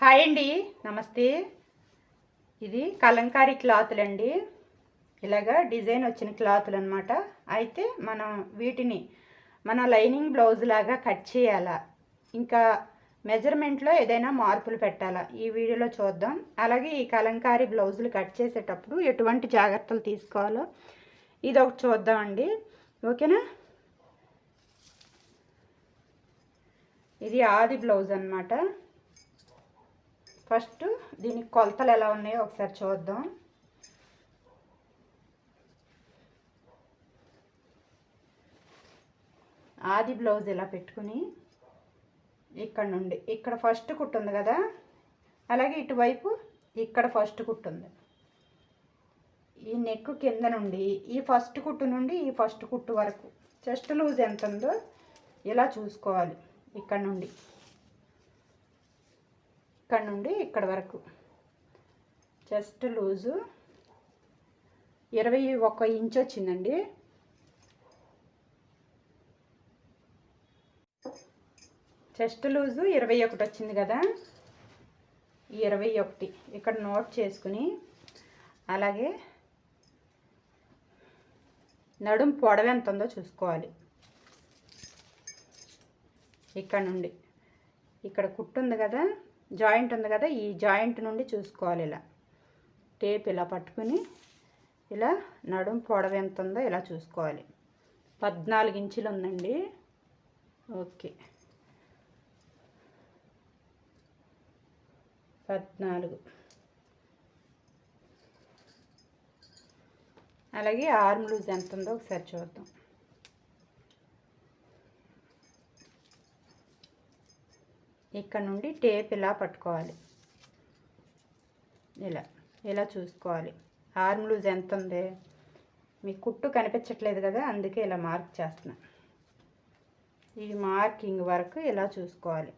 Hi అండి నమస్తే. ఇది కలంకారీ క్లాతులు అండి ఇలాగా డిజైన్ వచ్చిన క్లాతులు అనమాట అయితే మనం వీటిని మన లైనింగ్ బ్లౌజ్ లాగా కట్ చేయాలా? ఇంకా మెజర్మెంట్లో ఏదైనా మార్పులు పెట్టాలా? ఈ వీడియోలో చూద్దాం. అలాగే ఈ కలంకారీ బ్లౌజులు కట్ చేసేటప్పుడు ఎటువంటి జాగ్రత్తలు తీసుకోవాలో ఇది ఒకటి చూద్దామండి. ఓకేనా? ఇది ఆది బ్లౌజ్ అనమాట ఫస్ట్ దీనికి కొలతలు ఎలా ఉన్నాయో ఒకసారి చూద్దాం. ఆది బ్లౌజ్ ఇలా పెట్టుకుని ఇక్కడ నుండి ఇక్కడ ఫస్ట్ కుట్టు ఉంది కదా? అలాగే ఇటువైపు ఇక్కడ ఫస్ట్ కుట్టు ఉంది. ఈ నెక్ కింద నుండి ఈ ఫస్ట్ కుట్టు నుండి ఈ ఫస్ట్ కుట్టు వరకు. చెస్ట్ లూజ్ ఎంత ఉందో ఇలా చూసుకోవాలి. ఇక్కడ నుండి. ఇక్కడ నుండి ఇక్కడ వరకు. Just loose. ఇరవై ఒక ఇంచ్ వచ్చిందండి. చెస్ట్ లూజు ఇరవై ఒకటి వచ్చింది కదా. ఇరవై ఒకటి. ఇక్కడ నోట్ చేసుకుని. అలాగే నడుం పొడవ ఎంత ఉందో చూసుకోవాలి. ఇక్కడ నుండి. ఇక్కడ కుట్టు ఉంది కదా. జాయింట్ ఉంది కదా ఈ జాయింట్ నుండి చూసుకోవాలి ఇలా. టేప్ ఇలా పట్టుకుని ఇలా నడుం పొడవ ఎంత ఉందో ఇలా చూసుకోవాలి. పద్నాలుగు ఇంచులు ఉందండి. ఓకే. పద్నాలుగు. అలాగే ఆర్మ్ లూజ్ ఎంత ఉందో ఒకసారి చూద్దాం. ఇక్కడ నుండి టేప్ ఇలా పట్టుకోవాలి. ఇలా ఇలా చూసుకోవాలి. ఆర్మ్ లూజ్ ఎంత ఉంది? మీ కుట్టు కనిపించట్లేదు కదా అందుకే ఇలా మార్క్ చేస్తున్నా. ఈ మార్కింగ్ వరకు ఇలా చూసుకోవాలి.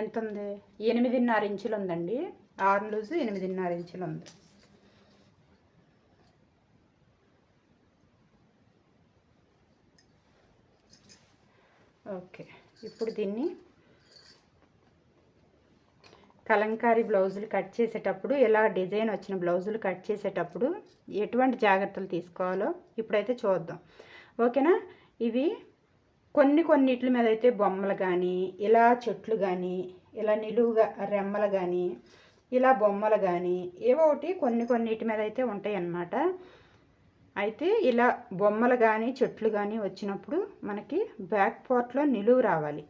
ఎంత ఉంది? ఎనిమిదిన్నర ఇంచులు ఉందండి. ఆర్మ్ లూజ్ ఎనిమిదిన్నర ఇంచులు ఉంది. ఓకే. ఇప్పుడు దీన్ని కలంకారీ బ్లౌజులు కట్ చేసేటప్పుడు ఎలా డిజైన్ వచ్చిన బ్లౌజులు కట్ చేసేటప్పుడు ఎటువంటి జాగ్రత్తలు తీసుకోవాలో ఇప్పుడైతే చూద్దాం. ఓకేనా? ఇవి కొన్ని కొన్నిటి మీద అయితే బొమ్మలు కానీ ఇలా చెట్లు కానీ ఇలా నిలువుగా రెమ్మలు కానీ ఇలా బొమ్మలు కానీ ఏవో ఒకటి కొన్ని కొన్నిటి మీద అయితే ఉంటాయి అన్నమాట అయితే ఇలా బొమ్మలు కానీ చెట్లు కానీ వచ్చినప్పుడు మనకి బ్యాక్ పార్ట్లో నిలువు రావాలి.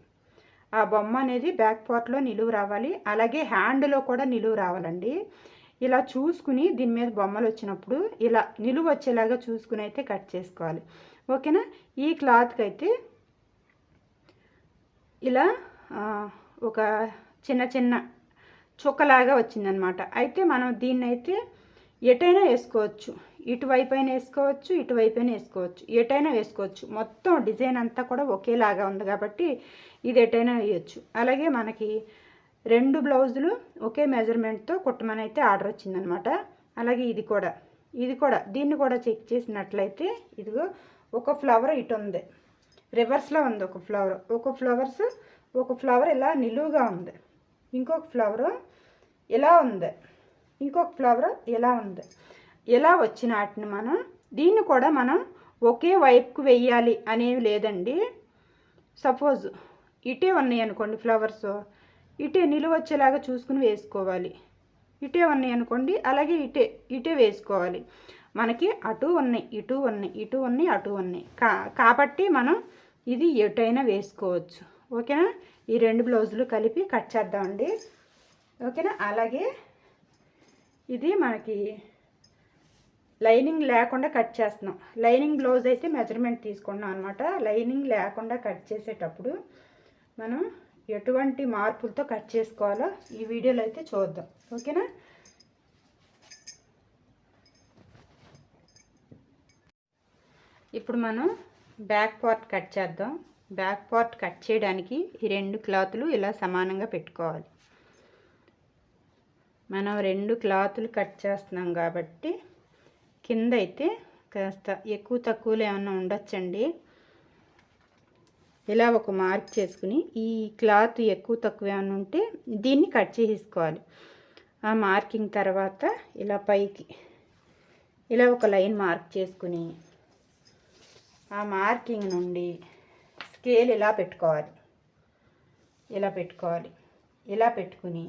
ఆ బొమ్మ అనేది బ్యాక్ పార్ట్లో నిలువు రావాలి. అలాగే హ్యాండ్లో కూడా నిలువు రావాలండి. ఇలా చూసుకుని దీని మీద బొమ్మలు వచ్చినప్పుడు ఇలా నిలువు వచ్చేలాగా చూసుకుని అయితే కట్ చేసుకోవాలి. ఓకేనా? ఈ క్లాత్కి అయితే ఇలా ఒక చిన్న చిన్న చుక్కలాగా వచ్చిందనమాట. అయితే మనం దీన్ని అయితే ఎటైనా వేసుకోవచ్చు. ఇటువైపు అయినా వేసుకోవచ్చు ఇటువైపు అయినా వేసుకోవచ్చు. ఎటైనా వేసుకోవచ్చు. మొత్తం డిజైన్ అంతా కూడా ఒకేలాగా ఉంది కాబట్టి ఇది ఎటైనా వేయచ్చు. అలాగే మనకి రెండు బ్లౌజులు ఒకే మెజర్మెంట్తో కుట్టమని అయితే ఆర్డర్ వచ్చిందనమాట. అలాగే ఇది కూడా. ఇది కూడా. దీన్ని కూడా చెక్ చేసినట్లయితే ఇదిగో ఒక ఫ్లవర్ ఇటు ఉంది. రివర్స్లో ఉంది ఒక ఫ్లవర్ ఒక ఫ్లవర్స్ ఒక ఫ్లవర్ ఇలా నిలువుగా ఉంది. ఇంకొక ఫ్లవరు ఇలా ఉంది? ఇంకొక ఫ్లవర్ ఇలా ఉంది? ఇలా వచ్చిన వాటిని మనం? దీన్ని కూడా మనం ఒకే వైపుకు వెయ్యాలి అనేవి లేదండి. సపోజ్ ఇటే ఉన్నాయి అనుకోండి ఫ్లవర్స్ ఇటే నిలువచ్చేలాగా చూసుకుని వేసుకోవాలి. ఇటే ఉన్నాయి అనుకోండి అలాగే ఇటే ఇటే వేసుకోవాలి. మనకి అటు ఉన్నాయి ఇటు ఉన్నాయి ఇటు ఉన్నాయి అటు ఉన్నాయి. కా కాబట్టి మనం ఇది ఎటైనా వేసుకోవచ్చు. ఓకేనా? ఈ రెండు బ్లౌజులు కలిపి కట్ చేద్దామండి. ఓకేనా? అలాగే ఇది మనకి లైనింగ్ లేకుండా కట్ చేస్తున్నాం. లైనింగ్ బ్లౌజ్ అయితే మెజర్మెంట్ తీసుకున్నాం అనమాట లైనింగ్ లేకుండా కట్ చేసేటప్పుడు మనం ఎటువంటి మార్పులతో కట్ చేసుకోవాలో ఈ వీడియోలో అయితే చూద్దాం. ఓకేనా? ఇప్పుడు మనం బ్యాక్ పార్ట్ కట్ చేద్దాం. బ్యాక్ పార్ట్ కట్ చేయడానికి ఈ రెండు క్లాతులు ఇలా సమానంగా పెట్టుకోవాలి. మనం రెండు క్లాతులు కట్ చేస్తున్నాం కాబట్టి కింద అయితే కాస్త ఎక్కువ తక్కువలో ఏమన్నా ఉండొచ్చండి. ఇలా ఒక మార్క్ చేసుకుని ఈ క్లాత్ ఎక్కువ తక్కువ ఏమైనా ఉంటే దీన్ని కట్ చేసుకోవాలి ఆ మార్కింగ్ తర్వాత ఇలా పైకి ఇలా ఒక లైన్ మార్క్ చేసుకుని ఆ మార్కింగ్ నుండి స్కేల్ ఇలా పెట్టుకోవాలి. ఇలా పెట్టుకోవాలి. ఇలా పెట్టుకుని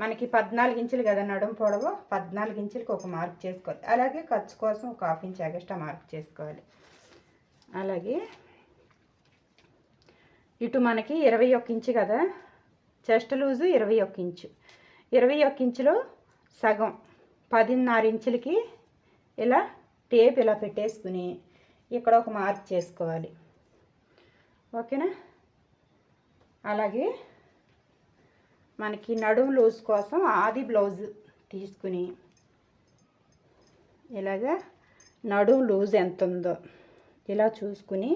మనకి పద్నాలుగు ఇంచులు కదా నడుము పొడవు పద్నాలుగు ఇంచులకి ఒక మార్క్ చేసుకోవాలి. అలాగే ఖర్చు కోసం ఒక హాఫ్ ఇంచ్ ఎగస్ట్రా మార్క్ చేసుకోవాలి. అలాగే ఇటు మనకి ఇరవై ఒక్క ఇంచు కదా చెస్ట్ లూజు ఇరవై ఒక్క ఇంచు. ఇరవై ఒక్క ఇంచులో సగం పదిన్నర ఇంచులకి ఇలా టేప్ ఇలా పెట్టేసుకుని ఇక్కడ ఒక మార్క్ చేసుకోవాలి. ఓకేనా? అలాగే మనకి నడుము లూజ్ కోసం ఆది బ్లౌజ్ తీసుకుని ఇలాగా నడుము లూజ్ ఎంత ఉందో ఇలా చూసుకుని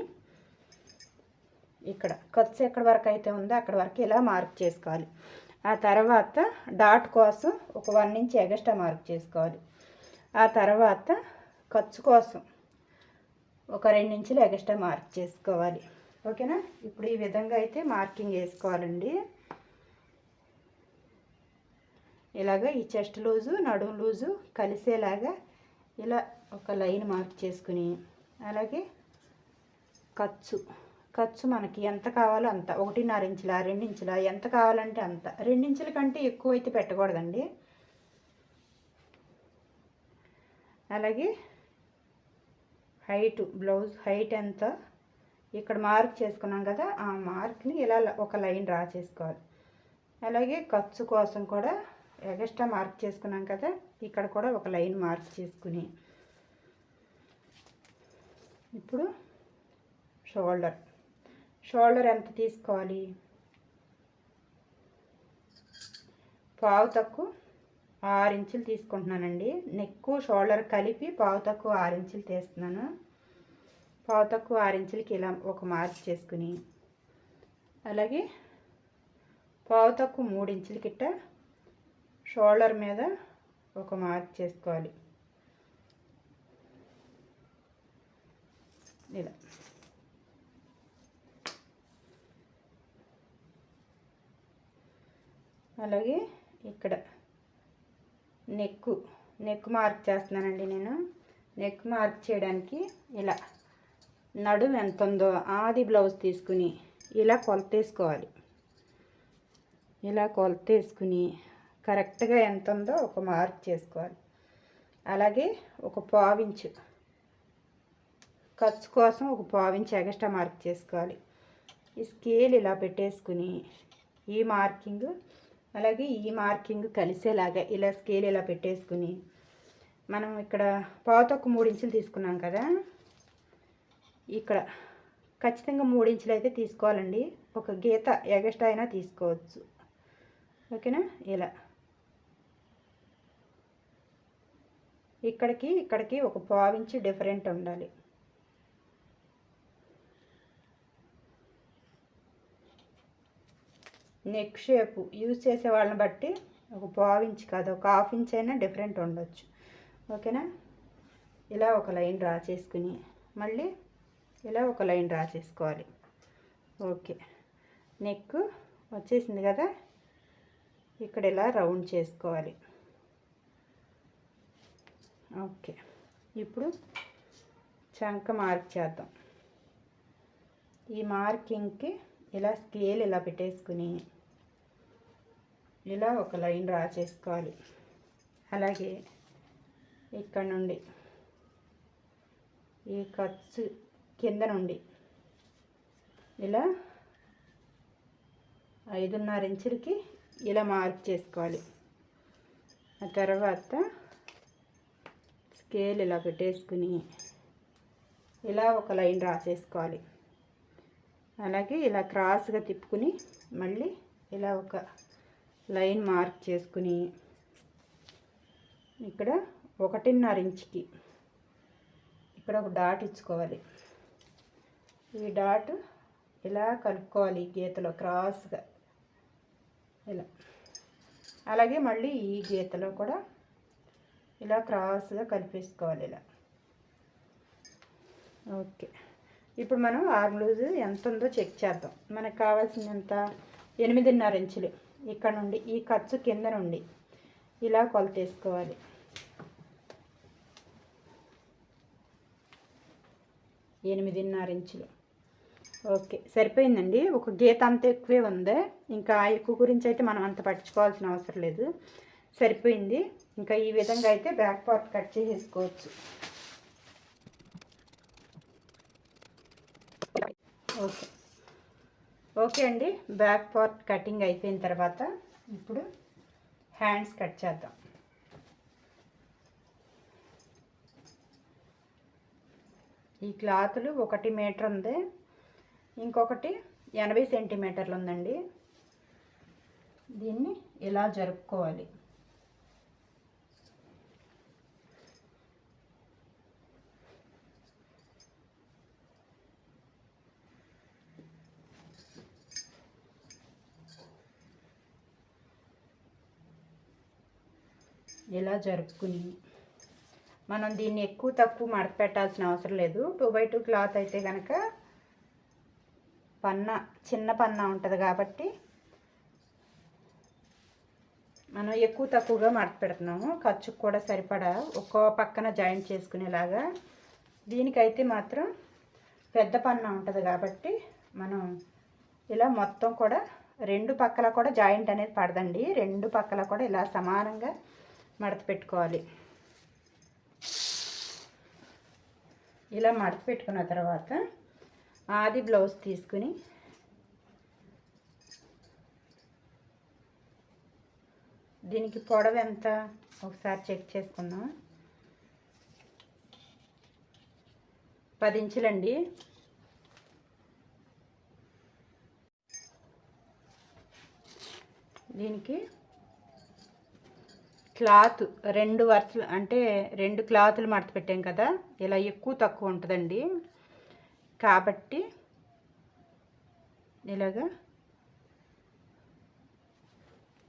ఇక్కడ ఖర్చు ఎక్కడి వరకు అయితే ఉందో అక్కడ వరకు ఇలా మార్క్ చేసుకోవాలి. ఆ తర్వాత డాట్ కోసం ఒక వన్ ఇంచ్ ఎగస్ట్రా మార్క్ చేసుకోవాలి. ఆ తర్వాత ఖర్చు కోసం ఒక రెండు ఇంచులు ఎగస్ట్రా మార్క్ చేసుకోవాలి. ఓకేనా? ఇప్పుడు ఈ విధంగా అయితే మార్కింగ్ వేసుకోవాలండి. ఇలాగ ఈ చెస్ట్ లూజు నడుము లూజు కలిసేలాగా ఇలా ఒక లైన్ మార్క్ చేసుకుని అలాగే ఖర్చు ఖర్చు మనకి ఎంత కావాలో అంత. ఒకటిన్నర ఇంచుల రెండించుల ఎంత కావాలంటే అంత. రెండించుల కంటే ఎక్కువ అయితే పెట్టకూడదండి. అలాగే హైట్ బ్లౌజ్ హైట్ ఎంత? ఇక్కడ మార్క్ చేసుకున్నాం కదా ఆ మార్క్ని ఇలా ఒక లైన్ డ్రా చేసుకోవాలి. అలాగే ఖర్చు కోసం కూడా ఎగస్ట్రా మార్క్ చేసుకున్నాం కదా ఇక్కడ కూడా ఒక లైన్ మార్క్ చేసుకుని. ఇప్పుడు షోల్డర్. షోల్డర్ ఎంత తీసుకోవాలి? పావు తక్కువ ఆరు ఇంచులు తీసుకుంటున్నానండి. నెక్కు షోల్డర్ కలిపి పావు తక్కువ ఆరు ఇంచులు తీస్తున్నాను. పావు తక్కువ ఆరు ఇంచులకి ఇలా ఒక మార్క్ చేసుకుని. అలాగే పావు తక్కువ మూడు ఇంచుల షోల్డర్ మీద ఒక మార్క్ చేసుకోవాలి. ఇలా. అలాగే ఇక్కడ నెక్ నెక్ మార్క్ చేస్తున్నానండి నేను. నెక్ మార్క్ చేయడానికి ఇలా నడుము ఎంత ఉందో ఆది బ్లౌజ్ తీసుకుని ఇలా కొలతేసుకోవాలి. ఇలా కొలతేసుకుని కరెక్ట్గా ఎంత ఉందో ఒక మార్క్ చేసుకోవాలి. అలాగే ఒక పావించు ఖర్చు కోసం ఒక పావించు ఎగస్ట్రా మార్క్ చేసుకోవాలి. ఈ స్కేల్ ఇలా పెట్టేసుకుని ఈ మార్కింగ్ అలాగే ఈ మార్కింగ్ కలిసేలాగా ఇలా స్కేల్ ఇలా పెట్టేసుకుని మనం ఇక్కడ పావుతొక్క మూడు ఇంచులు తీసుకున్నాం కదా. ఇక్కడ ఖచ్చితంగా మూడు ఇంచులు అయితే తీసుకోవాలండి. ఒక గీత ఎగస్ట్రా అయినా తీసుకోవచ్చు. ఓకేనా? ఇలా. ఇక్కడికి ఇక్కడికి ఒక పావించి డిఫరెంట్ ఉండాలి. నెక్ షేపు యూజ్ చేసే వాళ్ళని బట్టి ఒక పావు కాదు ఒక హాఫ్ ఇంచ్ అయినా డిఫరెంట్ ఉండొచ్చు. ఓకేనా? ఇలా ఒక లైన్ డ్రా చేసుకుని మళ్ళీ ఇలా ఒక లైన్ డ్రా చేసుకోవాలి. ఓకే. నెక్ వచ్చేసింది కదా? ఇక్కడ ఇలా రౌండ్ చేసుకోవాలి. ఓకే. ఇప్పుడు చంక మార్క్ చేద్దాం. ఈ మార్కింగ్కి ఇలా స్కేల్ ఇలా పెట్టేసుకుని ఇలా ఒక లైన్ డ్రా చేసుకోవాలి. అలాగే ఇక్కడ నుండి ఈ ఖర్చు కింద నుండి ఇలా ఐదున్నర ఇంచులకి ఇలా మార్క్ చేసుకోవాలి. ఆ తర్వాత స్కేల్ ఇలా పెట్టేసుకుని ఇలా ఒక లైన్ రాసేసుకోవాలి. అలాగే ఇలా క్రాస్గా తిప్పుకుని మళ్ళీ ఇలా ఒక లైన్ మార్క్ చేసుకుని ఇక్కడ ఒకటిన్నర ఇంచుకి ఇక్కడ ఒక డాట్ ఇచ్చుకోవాలి. ఈ డాట్ ఇలా కలుపుకోవాలి గీతలో క్రాస్గా. ఇలా. అలాగే మళ్ళీ ఈ గీతలో కూడా ఇలా క్రాస్గా కలిపేసుకోవాలి ఇలా. ఓకే. ఇప్పుడు మనం ఆర్మ్ లూజ్ ఎంత ఉందో చెక్ చేద్దాం. మనకు కావాల్సినంత ఎనిమిదిన్నర ఇంచులు. ఇక్కడ నుండి ఈ ఖర్చు కింద నుండి ఇలా కొలతేసుకోవాలి ఎనిమిదిన్నర ఇంచులు. ఓకే. సరిపోయిందండి? ఒక గీత అంత ఎక్కువే ఉంది. ఇంకా ఎక్కువ గురించి అయితే మనం అంత పట్టించుకోవాల్సిన అవసరం లేదు. సరిపోయింది. ఇంకా ఈ విధంగా అయితే బ్యాక్ పార్ట్ కట్ చేసేసుకోవచ్చు. ఓకే. ఓకే అండి. బ్యాక్ పార్ట్ కటింగ్ అయిపోయిన తర్వాత ఇప్పుడు హ్యాండ్స్ కట్ చేద్దాం. ఈ క్లాతులు ఒకటి మీటర్ ఉంది. ఇంకొకటి ఎనభై సెంటీమీటర్లు ఉందండి. దీన్ని ఇలా జరుపుకోవాలి. ఇలా జరుపుకుని. మనం దీన్ని ఎక్కువ తక్కువ మడత పెట్టాల్సిన అవసరం లేదు. టూ బై టూ క్లాత్ అయితే కనుక పన్న చిన్న పన్న ఉంటుంది కాబట్టి మనం ఎక్కువ తక్కువగా మడత పెడుతున్నాము ఖర్చుకు కూడా సరిపడా ఒక్కో పక్కన జాయింట్ చేసుకునేలాగా. దీనికైతే మాత్రం పెద్ద పన్న ఉంటుంది కాబట్టి మనం ఇలా మొత్తం కూడా రెండు పక్కల కూడా జాయింట్ అనేది పడదండి. రెండు పక్కల కూడా ఇలా సమానంగా మడత పెట్టుకోవాలి. ఇలా మడత పెట్టుకున్న తర్వాత ఆది బ్లౌజ్ తీసుకుని దీనికి పొడవు ఎంత? ఒకసారి చెక్ చేసుకుందాం పది ఇంచులండి. దీనికి క్లాత్ రెండు వరుసలు అంటే రెండు క్లాతులు మడత పెట్టాం కదా ఇలా ఎక్కువ తక్కువ ఉంటుందండి. కాబట్టి ఇలాగా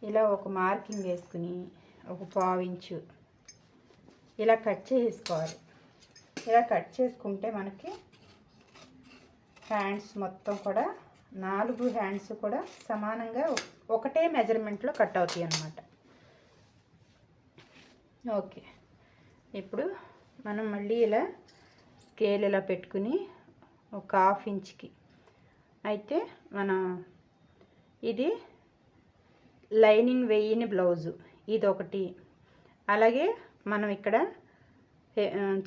ఇలా ఒక మార్కింగ్ వేసుకుని ఒక పావించు ఇలా కట్ చేసుకోవాలి. ఇలా కట్ చేసుకుంటే మనకి హ్యాండ్స్ మొత్తం కూడా నాలుగు హ్యాండ్స్ కూడా సమానంగా ఒకటే మెజర్మెంట్లో కట్ అవుతాయి అన్నమాట ఓకే. ఇప్పుడు మనం మళ్ళీ ఇలా స్కేల్ ఇలా పెట్టుకుని ఒక హాఫ్ ఇంచ్కి అయితే మన ఇది లైనింగ్ వేయని బ్లౌజు ఇది ఒకటి. అలాగే మనం ఇక్కడ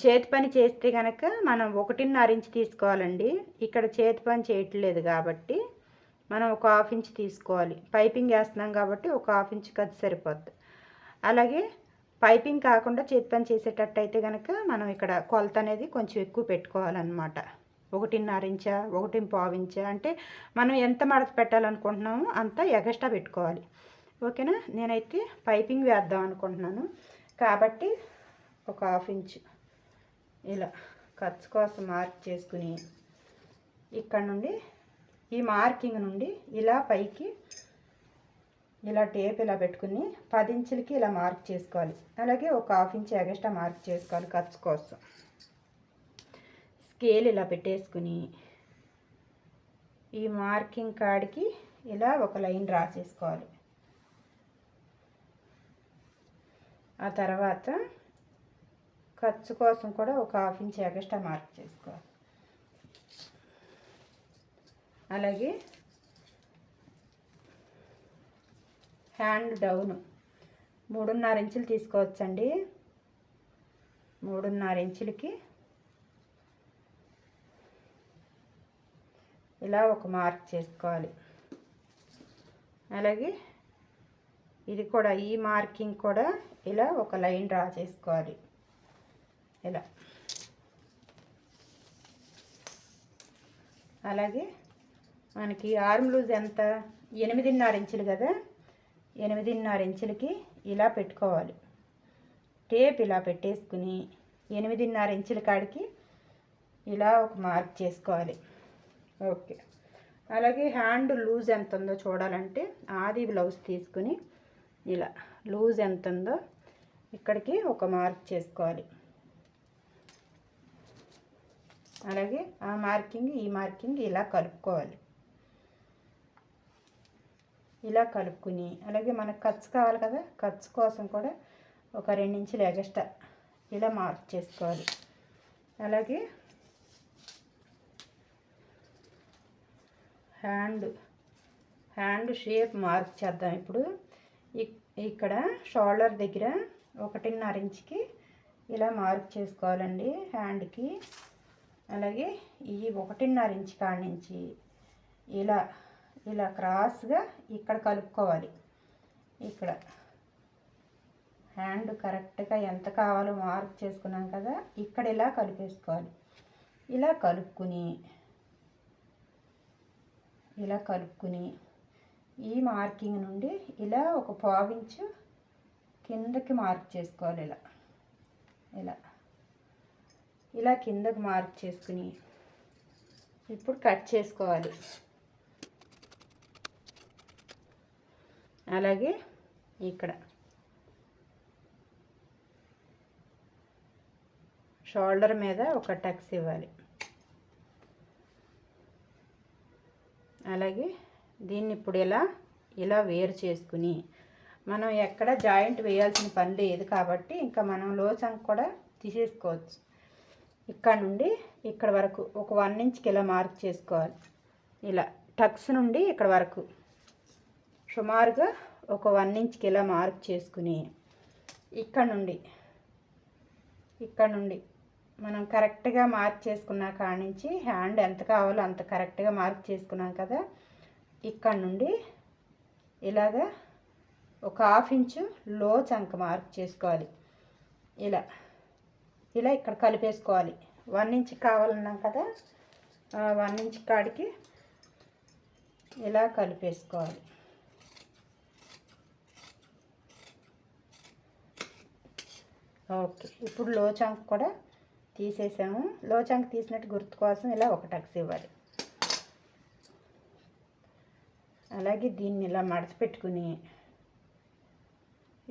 చేతి పని చేస్తే కనుక మనం ఒకటిన్నర ఇంచ్ తీసుకోవాలండి. ఇక్కడ చేతి పని చేయట్లేదు కాబట్టి మనం ఒక హాఫ్ ఇంచ్ తీసుకోవాలి. పైపింగ్ వేస్తున్నాం కాబట్టి ఒక హాఫ్ ఇంచ్ అది సరిపోద్ది. అలాగే పైపింగ్ కాకుండా చేతి పని చేసేటట్టు అయితే కనుక మనం ఇక్కడ కొలత అనేది కొంచెం ఎక్కువ పెట్టుకోవాలన్నమాట. ఒకటిన్నర ఇంచా ఒకటి పావించా అంటే మనం ఎంత మడత పెట్టాలనుకుంటున్నామో అంత ఎగస్ట్రా పెట్టుకోవాలి. ఓకేనా? నేనైతే పైపింగ్ వేద్దాం అనుకుంటున్నాను. కాబట్టి ఒక హాఫ్ ఇంచ్ ఇలా ఖర్చు కోసం మార్క్ చేసుకుని ఇక్కడ నుండి ఈ మార్కింగ్ నుండి ఇలా పైకి ఇలా టేప్ ఇలా పెట్టుకుని పది ఇంచులకి ఇలా మార్క్ చేసుకోవాలి. అలాగే ఒక హాఫ్ ఇంచ్ ఎగస్ట్రా మార్క్ చేసుకోవాలి ఖర్చు కోసం. స్కేల్ ఇలా పెట్టేసుకుని ఈ మార్కింగ్ కాడికి ఇలా ఒక లైన్ డ్రా చేసుకోవాలి. ఆ తర్వాత ఖర్చు కోసం కూడా ఒక హాఫ్ ఇంచ్ ఎగస్ట్రా మార్క్ చేసుకోవాలి. అలాగే హ్యాండ్ డౌన్. మూడున్నర ఇంచులు తీసుకోవచ్చండి. మూడున్నర ఇంచులకి ఇలా ఒక మార్క్ చేసుకోవాలి. అలాగే ఇది కూడా ఈ మార్కింగ్ కూడా ఇలా ఒక లైన్ డ్రా చేసుకోవాలి. ఇలా. అలాగే మనకి ఆర్మ్ లూజ్ ఎంత? ఎనిమిదిన్నర ఇంచులు కదా? ఎనిమిదిన్నర ఇంచులకి ఇలా పెట్టుకోవాలి. టేప్ ఇలా పెట్టేసుకుని ఎనిమిదిన్నర ఇంచుల కాడికి ఇలా ఒక మార్క్ చేసుకోవాలి. ఓకే. అలాగే హ్యాండ్ లూజ్ ఎంత ఉందో చూడాలంటే ఆది బ్లౌజ్ తీసుకుని ఇలా లూజ్ ఎంత ఉందో ఇక్కడికి ఒక మార్క్ చేసుకోవాలి. అలాగే ఆ మార్కింగ్ ఈ మార్కింగ్ ఇలా కలుపుకోవాలి. ఇలా కలుపుకుని అలాగే మనకు ఖర్చు కావాలి కదా ఖర్చు కోసం కూడా ఒక రెండించులు ఎగస్ట్రా ఇలా మార్క్ చేసుకోవాలి. అలాగే హ్యాండ్ హ్యాండ్ షేప్ మార్క్ చేద్దాం ఇప్పుడు. ఇక్- ఇక్కడ షోల్డర్ దగ్గర ఒకటిన్నర ఇంచుకి ఇలా మార్క్ చేసుకోవాలండి హ్యాండ్కి. అలాగే ఈ ఒకటిన్నర ఇంచు కాడి నుంచి ఇలా ఇలా క్రాస్గా ఇక్కడ కలుపుకోవాలి. ఇక్కడ హ్యాండ్ కరెక్ట్గా ఎంత కావాలో మార్క్ చేసుకున్నాం కదా ఇక్కడ ఇలా కలిపేసుకోవాలి. ఇలా కలుపుకుని ఇలా కలుపుకుని ఈ మార్కింగ్ నుండి ఇలా ఒక పావించు కిందకి మార్క్ చేసుకోవాలి ఇలా. ఇలా. ఇలా కిందకి మార్క్ చేసుకుని ఇప్పుడు కట్ చేసుకోవాలి. అలాగే ఇక్కడ. షోల్డర్ మీద ఒక టక్స్ ఇవ్వాలి. అలాగే దీన్ని ఇప్పుడు ఇలా ఇలా వేరు చేసుకుని మనం ఎక్కడ జాయింట్ వేయాల్సిన పని లేదు కాబట్టి ఇంకా మనం లోచంక్ కూడా తీసేసుకోవచ్చు. ఇక్కడ నుండి ఇక్కడ వరకు ఒక వన్ ఇంచ్కి ఇలా మార్క్ చేసుకోవాలి. ఇలా టక్స్ నుండి ఇక్కడ వరకు. సుమారుగా ఒక వన్ ఇంచ్కి ఇలా మార్క్ చేసుకుని ఇక్కడ నుండి ఇక్కడ నుండి మనం కరెక్ట్గా మార్క్ చేసుకున్న కాడి నుంచి హ్యాండ్ ఎంత కావాలో అంత కరెక్ట్గా మార్క్ చేసుకున్నాం కదా. ఇక్కడ నుండి ఇలాగా ఒక హాఫ్ ఇంచు లో చంక మార్క్ చేసుకోవాలి. ఇలా ఇలా ఇక్కడ కలిపేసుకోవాలి. వన్ ఇంచ్ కావాలన్నాం కదా వన్ ఇంచ్ కాడికి ఇలా కలిపేసుకోవాలి. ఓకే. ఇప్పుడు లో చంక్ కూడా తీసేసాము. లో చంక్ తీసినట్టు గుర్తు కోసం ఇలా ఒక టక్స్ ఇవ్వాలి. అలాగే దీన్ని ఇలా మడచిపెట్టుకుని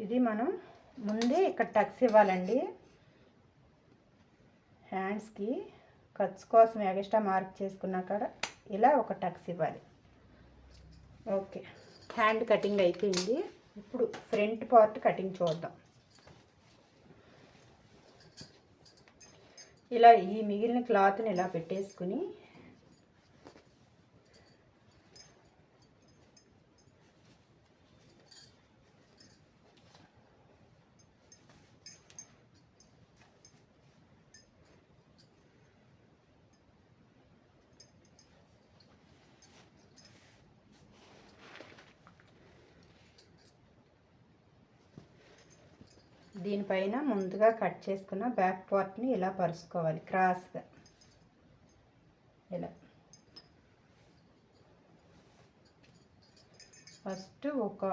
ఇది మనం ముందే ఇక్కడ టక్స్ ఇవ్వాలండి. హ్యాండ్స్కి ఖర్చు కోసం ఎగస్ట్రా మార్క్ చేసుకున్నాక ఇలా ఒక టక్స్ ఇవ్వాలి. ఓకే. హ్యాండ్ కటింగ్ అయిపోయింది. ఇప్పుడు ఫ్రంట్ పార్ట్ కటింగ్ చూద్దాం. ఇలా ఈ మిగిలిన క్లాత్ని ఇలా పెట్టేసుకుని దీనిపైన ముందుగా కట్ చేసుకున్న బ్యాక్ పార్ట్ని ఇలా పరుచుకోవాలి. క్రాస్గా. ఇలా. ఫస్ట్ ఒక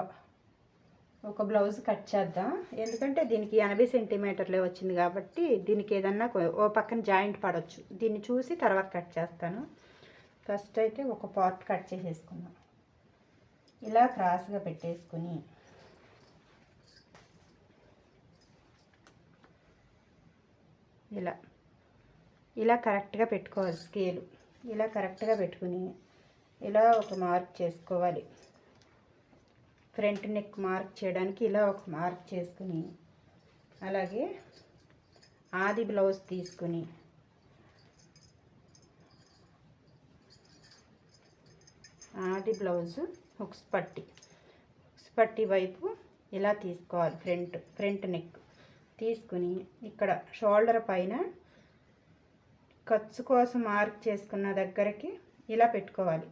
ఒక బ్లౌజ్ కట్ చేద్దాం. ఎందుకంటే దీనికి ఎనభై సెంటీమీటర్లే వచ్చింది కాబట్టి దీనికి ఏదన్నా ఓ పక్కన జాయింట్ పడవచ్చు దీన్ని చూసి తర్వాత కట్ చేస్తాను. ఫస్ట్ అయితే ఒక పార్ట్ కట్ చేసేసుకుందాం. ఇలా క్రాస్గా పెట్టేసుకుని ఇలా. ఇలా కరెక్ట్గా పెట్టుకోవాలి స్కేలు. ఇలా కరెక్ట్గా పెట్టుకుని ఇలా ఒక మార్క్ చేసుకోవాలి. ఫ్రంట్ నెక్ మార్క్ చేయడానికి ఇలా ఒక మార్క్ చేసుకుని అలాగే ఆది బ్లౌజ్ తీసుకుని ఆది బ్లౌజు హుక్స్ పట్టి. హుక్స్ పట్టి వైపు ఇలా తీసుకోవాలి ఫ్రంట్ ఫ్రంట్ నెక్. తీసుకుని ఇక్కడ షోల్డర్ పైన ఖర్చు కోసం మార్క్ చేసుకున్న దగ్గరికి ఇలా పెట్టుకోవాలి.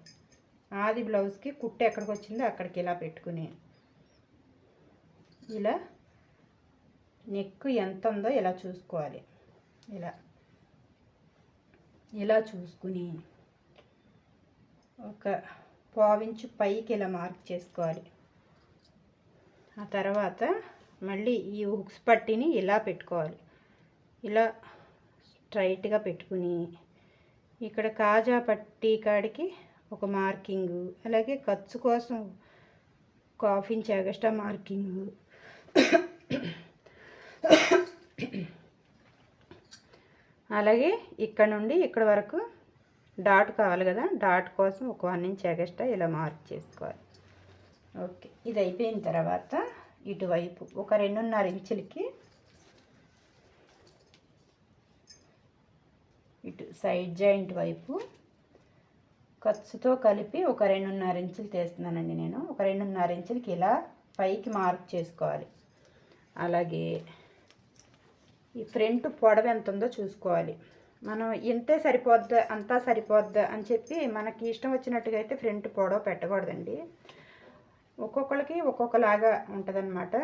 ఆది బ్లౌజ్కి కుట్టు ఎక్కడికి వచ్చిందో అక్కడికి ఇలా పెట్టుకుని. ఇలా నెక్ ఎంత ఉందో ఇలా చూసుకోవాలి. ఇలా. ఇలా చూసుకుని ఒక పావించు పైకి ఇలా మార్క్ చేసుకోవాలి. ఆ తర్వాత మళ్ళీ ఈ హుక్స్ పట్టిని ఇలా పెట్టుకోవాలి. ఇలా స్ట్రైట్గా పెట్టుకుని ఇక్కడ కాజా పట్టి కాడికి ఒక మార్కింగ్ అలాగే ఖర్చు కోసం హాఫ్ ఇంచ్ ఎగస్ట్రా మార్కింగ్. అలాగే ఇక్కడ నుండి ఇక్కడ వరకు డాట్ కావాలి కదా డాట్ కోసం ఒక వన్ ఇంచ్ ఎగస్ట్రా ఇలా మార్క్ చేసుకోవాలి. ఓకే ఇది అయిపోయిన తర్వాత ఇటువైపు ఒక రెండున్నర ఇంచులకి ఇటు సైడ్ జాయింట్ వైపు ఖర్చుతో కలిపి ఒక రెండున్నర ఇంచులు తీస్తున్నానండి నేను. ఒక రెండున్నర ఇంచులకి ఇలా పైకి మార్క్ చేసుకోవాలి. అలాగే ఈ ఫ్రంట్ పొడవ ఎంత ఉందో చూసుకోవాలి. మనం ఇంతే సరిపోద్దా అంతా సరిపోద్దా అని చెప్పి మనకి ఇష్టం వచ్చినట్టుగా అయితే ఫ్రంట్ పొడవ పెట్టకూడదండి. ఒక్కొక్కరికి ఒక్కొక్కలాగా ఉంటుందన్నమాట.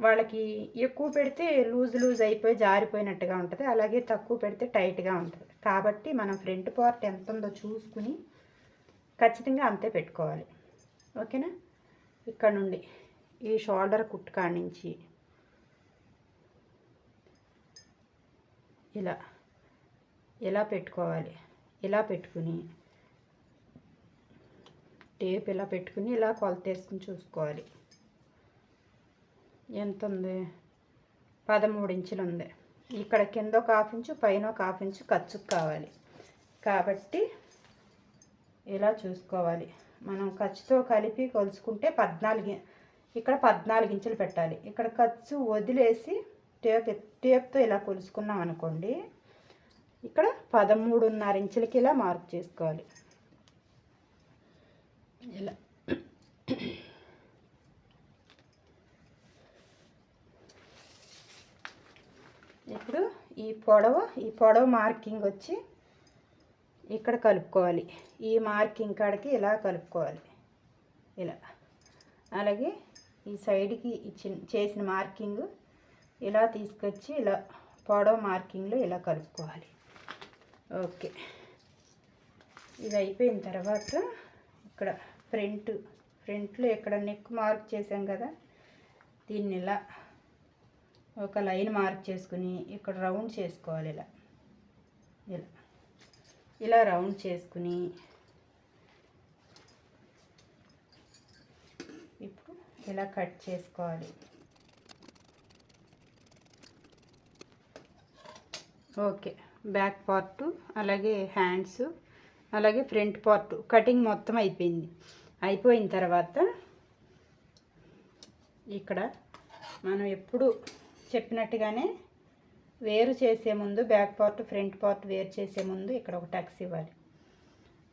వాళ్ళకి ఎక్కువ పెడితే లూజ్ లూజ్ అయిపోయి జారిపోయినట్టుగా ఉంటుంది. అలాగే తక్కువ పెడితే టైట్గా ఉంటుంది. కాబట్టి మనం ఫ్రంట్ పార్ట్ ఎంత ఉందో చూసుకుని ఖచ్చితంగా అంతే పెట్టుకోవాలి. ఓకేనా? ఇక్కడ నుండి ఈ షోల్డర్ కుట్టు నుంచి ఇలా ఇలా పెట్టుకోవాలి. ఇలా పెట్టుకుని టేప్ ఇలా పెట్టుకుని ఇలా కొలత వేసుకుని చూసుకోవాలి. ఎంత ఉంది పదమూడు ఇంచులు ఉంది. ఇక్కడ కింద ఒక హాఫ్ ఇంచు పైన ఒక హాఫ్ ఇంచు ఖర్చుకు కావాలి. కాబట్టి ఇలా చూసుకోవాలి. మనం ఖర్చుతో కలిపి కొలుచుకుంటే పద్నాలుగు ఇక్కడ పద్నాలుగు ఇంచులు పెట్టాలి. ఇక్కడ ఖర్చు వదిలేసి టేప్ టేప్తో ఇలా కొలుసుకున్నాం అనుకోండి ఇక్కడ పదమూడున్నర ఇంచులకి ఇలా మార్పు చేసుకోవాలి. ఇలా ఇప్పుడు ఈ పొడవ ఈ పొడవ మార్కింగ్ వచ్చి ఇక్కడ కలుపుకోవాలి. ఈ మార్కింగ్ కాడికి ఇలా కలుపుకోవాలి. ఇలా. అలాగే ఈ సైడ్కి ఇచ్చిన చేసిన మార్కింగ్ ఇలా తీసుకొచ్చి ఇలా పొడవ మార్కింగ్లో ఇలా కలుపుకోవాలి. ఓకే. ఇది అయిపోయిన తర్వాత ఇక్కడ ఫ్రంట్ ఫ్రంట్లో ఇక్కడ నెక్ మార్క్ చేసాం కదా దీన్ని ఇలా ఒక లైన్ మార్క్ చేసుకుని ఇక్కడ రౌండ్ చేసుకోవాలి ఇలా. ఇలా. ఇలా రౌండ్ చేసుకుని ఇప్పుడు ఇలా కట్ చేసుకోవాలి. ఓకే. బ్యాక్ పార్ట్ అలాగే హ్యాండ్స్ అలాగే ఫ్రంట్ పార్ట్. కటింగ్ మొత్తం అయిపోయింది. అయిపోయిన తర్వాత ఇక్కడ మనం ఎప్పుడు చెప్పినట్టుగానే వేరు చేసే ముందు బ్యాక్ పార్ట్ ఫ్రంట్ పార్ట్ వేరు చేసే ముందు ఇక్కడ ఒక టక్స్ ఇవ్వాలి.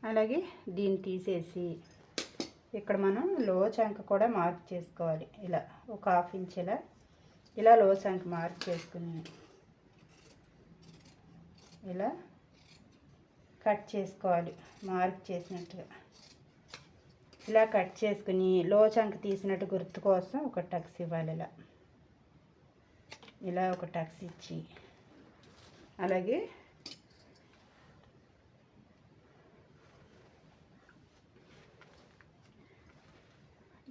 అలాగే దీన్ని తీసేసి ఇక్కడ మనం లో చంక కూడా మార్క్ చేసుకోవాలి. ఇలా ఒక హాఫ్ ఇంచ్ ఇలా ఇలా లో చంక మార్క్ చేసుకుని ఇలా కట్ చేసుకోవాలి. మార్క్ చేసినట్టుగా. ఇలా కట్ చేసుకుని లో చంక తీసినట్టు గుర్తు కోసం ఒక టక్స్ ఇవ్వాలి ఇలా. ఇలా ఒక టక్స్ ఇచ్చి. అలాగే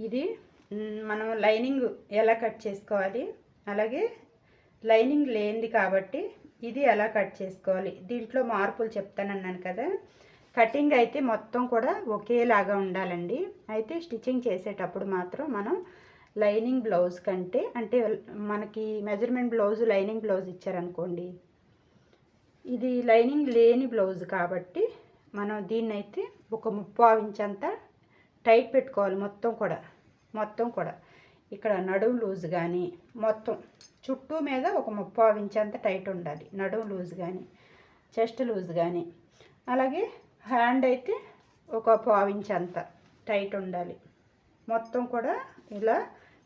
ఇది మనం లైనింగ్ ఎలా కట్ చేసుకోవాలి? అలాగే లైనింగ్ లేనిది కాబట్టి ఇది ఎలా కట్ చేసుకోవాలి? దీంట్లో మార్పులు చెప్తానన్నాను కదా. కటింగ్ అయితే మొత్తం కూడా ఒకేలాగా ఉండాలండి. అయితే స్టిచ్చింగ్ చేసేటప్పుడు మాత్రం మనం లైనింగ్ బ్లౌజ్ కంటే అంటే మనకి మెజర్మెంట్ బ్లౌజ్ లైనింగ్ బ్లౌజ్ ఇచ్చారనుకోండి. ఇది లైనింగ్ లేని బ్లౌజ్ కాబట్టి మనం దీన్నైతే ఒక ముప్పావు ఇంచ్ అంతా టైట్ పెట్టుకోవాలి మొత్తం కూడా మొత్తం కూడా. ఇక్కడ నడుము లూజ్ కానీ మొత్తం చుట్టూ మీద ఒక ముప్పావు ఇంచ్ అంత టైట్ ఉండాలి నడుము లూజ్ కానీ చెస్ట్ లూజ్ కానీ. అలాగే హ్యాండ్ అయితే ఒక పావు అంత టైట్ ఉండాలి. మొత్తం కూడా ఇలా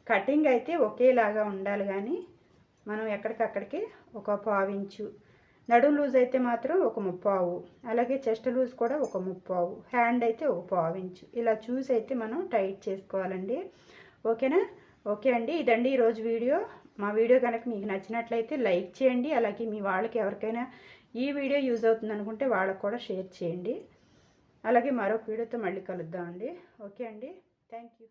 కటింగ్ అయితే ఒకేలాగా ఉండాలి కానీ మనం ఎక్కడికక్కడికి ఒక పావించు నడుము లూజ్ అయితే మాత్రం ఒక ముప్పావు అలాగే చెస్ట్ లూజ్ కూడా ఒక ముప్పావు హ్యాండ్ అయితే ఒక పావించు ఇలా చూసి అయితే మనం టైట్ చేసుకోవాలండి. ఓకేనా? ఓకే అండి. ఇదండి ఈరోజు వీడియో. మా వీడియో కనుక మీకు నచ్చినట్లయితే లైక్ చేయండి. అలాగే మీ వాళ్ళకి ఎవరికైనా ఈ వీడియో యూజ్ అవుతుంది అనుకుంటే వాళ్ళకు కూడా షేర్ చేయండి. అలాగే మరొక వీడియోతో మళ్ళీ కలుద్దామండి. ఓకే అండి. Thank you.